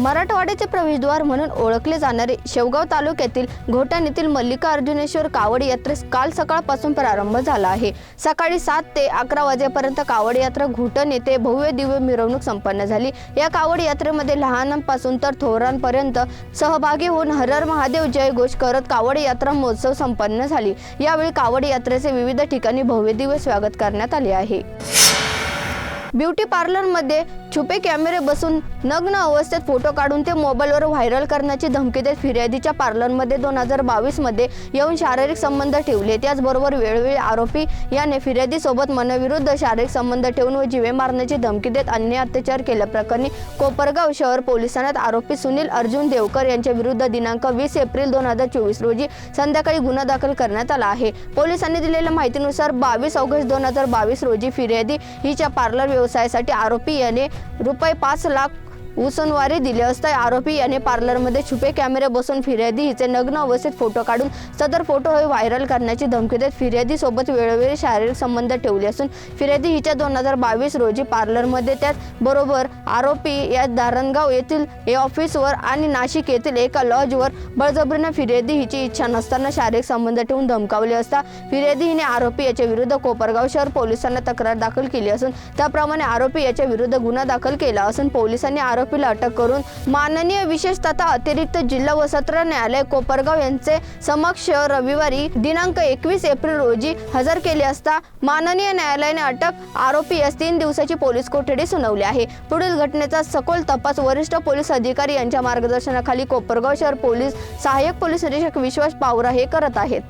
मराठवाड्याचे प्रवेशद्वार म्हणून ओळखले जाणारे शेवगाव तालुक्यातील घोटण येथील मल्लिकार्जुनेश्वर कावड यात्रेस काल सकाळपासून प्रारंभ झाला आहे. सकाळी सात ते अकरा वाजेपर्यंत कावड यात्रा घोटण येथे भव्य दिव्य मिरवणूक संपन्न झाली. या कावड यात्रेमध्ये लहानांपासून तर थोरांपर्यंत सहभागी होऊन हरर महादेव जयघोष करत कावड यात्रा महोत्सव संपन्न झाली. यावेळी कावड यात्रेचे विविध ठिकाणी भव्य दिव्य स्वागत करण्यात आले आहे. ब्युटी पार्लरमध्ये छुपे कॅमेरे बसून नग्न अवस्थेत फोटो काढून ते मोबाईलवर व्हायरल करण्याची धमकी देत फिर्यादीच्या पार्लरमध्ये दोन हजार बावीसमध्ये येऊन शारीरिक संबंध ठेवले. त्याचबरोबर वेळोवेळी आरोपी याने फिर्यादीसोबत मनविरुद्ध शारीरिक संबंध ठेवून व जिवे मारण्याची धमकी देत अन्य अत्याचार केल्याप्रकरणी कोपरगाव शहर पोलिसांत आरोपी सुनील अर्जुन देवकर यांच्या विरुद्ध दिनांक वीस एप्रिल दोन हजार चोवीस रोजी संध्याकाळी गुन्हा दाखल करण्यात आला आहे. पोलिसांनी दिलेल्या माहितीनुसार बावीस ऑगस्ट दोन हजार बावीस रोजी फिर्यादी हिच्या पार्लर व्यवसायासाठी आरोपी याने रुपये पाच लाख उसनवारी दिले असता आरोपी याने पार्लरमध्ये छुपे कॅमेरे बसून फिर्यादी हिचे नग्न अवस्थेत फोटो काढून सदर फोटो हे व्हायरल करण्याची धमकी देत फिर्यादीसोबत वेळोवेळी शारीरिक संबंध ठेवले असून फिर्यादी हिच्या दोन हजार बावीस रोजी पार्लरमध्ये त्याचबरोबर आरोपी या धारणगाव येथील ए ऑफिसवर आणि नाशिक येथील एका लॉजवर बळजबरीनं फिर्यादी हिची इच्छा नसताना शारीरिक संबंध ठेवून धमकावले असता फिर्यादी हिने आरोपी याच्या विरुद्ध कोपरगाव शहर पोलिसांना तक्रार दाखल केली असून त्याप्रमाणे आरोपी याच्या विरुद्ध गुन्हा दाखल केला असून पोलिसांनी आरोपीला अटक करून माननीय विशेष तथा अतिरिक्त जिल्हा व सत्र न्यायालय कोपरगाव यांचे समक्ष रविवारी दिनांक एकवीस एप्रिल रोजी हजर केले असता माननीय न्यायालयाने अटक आरोपी यास तीन दिवसाची पोलीस कोठडी सुनावली आहे. पुढील घटनेचा सखोल तपास वरिष्ठ पोलीस अधिकारी यांच्या मार्गदर्शनाखाली कोपरगाव शहर पोलीस सहाय्यक पोलीस निरीक्षक विश्वास पावरा हे करत आहेत.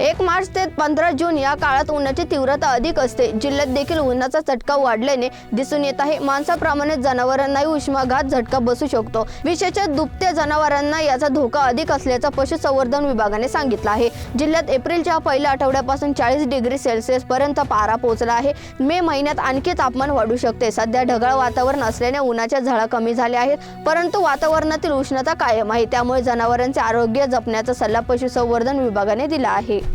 एक मार्च ते पंधरा जून या काळात उन्हाची तीव्रता अधिक असते. जिल्ह्यात देखील उन्हाचा चटका वाढल्याने दिसून येत आहे. माणसाप्रमाणे जनावरांनाही उष्माघात झटका बसू शकतो. विशेषतः दुभत्या जनावरांना याचा धोका अधिक असल्याचा पशुसंवर्धन विभागाने सांगितलं आहे. जिल्ह्यात एप्रिलच्या पहिल्या आठवड्यापासून चाळीस डिग्री सेल्सिअस पर्यंत पारा पोहोचला आहे. मे महिन्यात आणखी तापमान वाढू शकते. सध्या ढगाळ वातावरण असल्याने उन्हाच्या झळा कमी झाल्या आहेत. परंतु वातावरणातील उष्णता कायम आहे. त्यामुळे जनावरांचे आरोग्य जपण्याचा सल्ला पशुसंवर्धन विभागाने दिला आहे.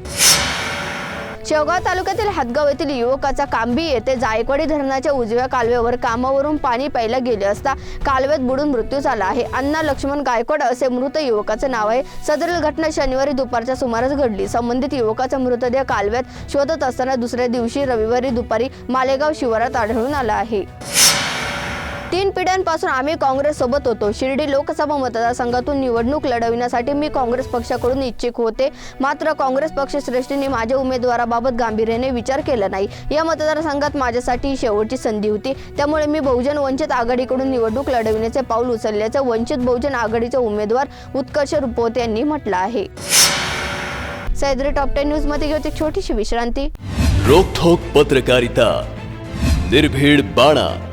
शेवगाव तालुक्यातील हातगाव येथील युवकाचा कांबी येथे जायकवाडी धरणाच्या उजव्या कालव्यावर कामावरून पाणी प्यायला गेले असता कालव्यात बुडून मृत्यू झाला आहे. अण्णा लक्ष्मण गायकवाड असे मृत युवकाचे नाव आहे. सदरील घटना शनिवारी दुपारच्या सुमारास घडली. संबंधित युवकाचा मृतदेह कालव्यात शोधत असताना दुसऱ्या दिवशी रविवारी दुपारी मालेगाव शिवारात आढळून आला आहे. तीन पिढ्यांपासून आम्ही काँग्रेस सोबत होतो. शिर्डी लोकसभा मतदारसंघातून निवडणूक लढविण्यासाठी मी काँग्रेस पक्षाकडून इच्छुक होते. मात्र काँग्रेस पक्षश्रेष्ठींनी माझ्या उमेदवाराबाबत गांभीर्याने विचार केला नाही. या मतदारसंघात माझ्यासाठी शेवटची संधी होती. त्यामुळे मी बहुजन वंचित आघाडीकडून निवडणूक लढविण्याचे पाऊल उचलल्याचं वंचित बहुजन आघाडीचे उमेदवार उत्कर्ष रुपवते यांनी म्हटलं आहे. सैद्री टॉप टेन न्यूजमध्ये घेऊ एक छोटीशी विश्रांती. रोखोक पत्रकारिता. निर्भीड बाणा.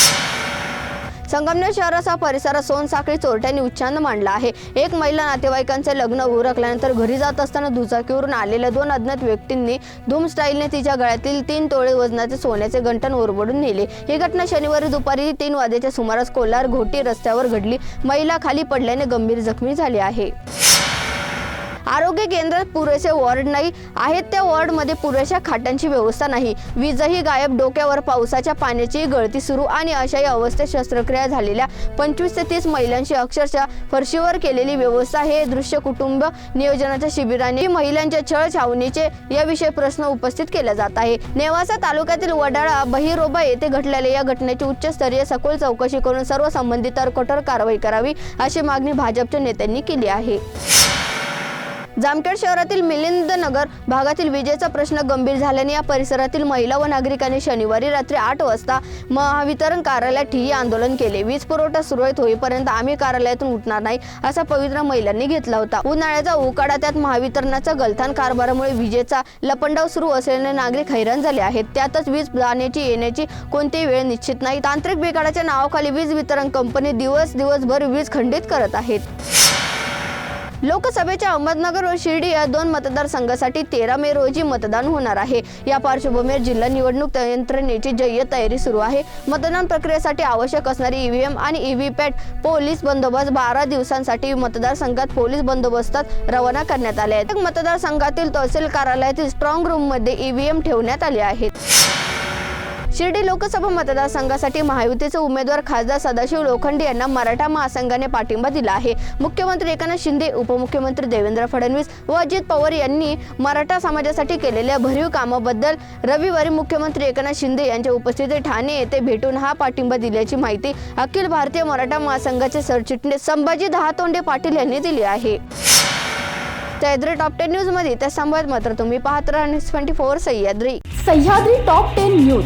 संगमनेर शहरासह परिसरात सोनसाखळी चोरट्यांनी उच्चांद मांडला आहे. एक महिला नातेवाईकांचे लग्न उरकल्यानंतर घरी जात असताना दुचाकीवरून आलेल्या दोन अज्ञात व्यक्तींनी धूम स्टाईलने तिच्या गळ्यातील तीन तोळे वजनाचे सोन्याचे गंठण ओरबडून नेले. ही घटना शनिवारी दुपारी तीन वाजेच्या सुमारास कोलार घोटी रस्त्यावर घडली. महिला खाली पडल्याने गंभीर जखमी झाली आहे. आरोग्य केंद्रात पुरेसे वॉर्ड नाही आहेत त्या वॉर्डमध्ये पुरेशा खाटांची व्यवस्था नाही. वीजही गायब डोक्यावर पावसाच्या पाण्याची गळती सुरू आणि अशाही अवस्थेत शस्त्रक्रिया झालेल्या पंचवीस ते तीस महिलांची अक्षरशः फरशीवर केलेली व्यवस्था हे दृश्य कुटुंब नियोजनाच्या शिबिराने महिलांच्या छळ छावणीचे याविषयी प्रश्न उपस्थित केला जात आहे. नेवासा तालुक्यातील वडाळा बहिरोबा येथे घडलेल्या या घटनेची उच्चस्तरीय सखोल चौकशी करून सर्व संबंधितांवर कठोर कारवाई करावी अशी मागणी भाजपच्या नेत्यांनी केली आहे. जामखेड शहरातील मिलिंद नगर भागातील विजेचा प्रश्न गंभीर झाल्याने या परिसरातील महिला व नागरिकांनी शनिवारी रात्री आठ वाजता महावितरण कार्यालयात ठिय्या आंदोलन केले. वीज पुरवठा सुरळीत होईपर्यंत आम्ही कार्यालयातून उठणार नाही असा पवित्रा महिलांनी घेतला होता. उन्हाळ्याचा उकाडा त्यात महावितरणाचा गलथान कारभारामुळे विजेचा लपंडाव सुरू असल्याने नागरिक हैराण झाले आहेत. त्यातच वीज जाण्याची येण्याची कोणतीही वेळ निश्चित नाही. तांत्रिक बिघाडाच्या नावाखाली वीज वितरण कंपनी दिवस दिवसभर वीज खंडित करत आहेत. लोकसभेच्या अहमदनगर व शिर्डी या दोन मतदारसंघासाठी तेरा मे रोजी मतदान होणार आहे. या पार्श्वभूमीवर जिल्हा निवडणूक यंत्रणेची जय्य तयारी सुरू आहे. मतदान प्रक्रियेसाठी आवश्यक असणारी ईव्हीएम आणि ईव्हीपॅट पोलीस बंदोबस्त बारा दिवसांसाठी मतदारसंघात पोलीस बंदोबस्तात रवाना करण्यात आले आहेत. मतदारसंघातील तहसील कार्यालयातील स्ट्रॉंग रूममध्ये ईव्हीएम ठेवण्यात आले आहेत. शिर्डी लोकसभा मतदारसंघासाठी महायुतीचे उमेदवार खासदार सदाशिव लोखंडे यांना मराठा महासंघाने पाठिंबा दिला आहे. मुख्यमंत्री एकनाथ शिंदे उपमुख्यमंत्री देवेंद्र फडणवीस व अजित पवार यांनी मराठा समाजासाठी केलेल्या भरीव कामाबद्दल रविवारी मुख्यमंत्री एकनाथ शिंदे यांच्या उपस्थितीत ठाणे येथे भेटून हा पाठिंबा दिल्याची माहिती अखिल भारतीय मराठा महासंघाचे सरचिटणीस संभाजी दहातोंडे पाटील यांनी दिली आहे. सह्याद्री टॉप टेन न्यूजमध्ये त्या संवाद मात्र तुम्ही पाहत राहा twenty four Sahyadri. Sahyadri top ten news.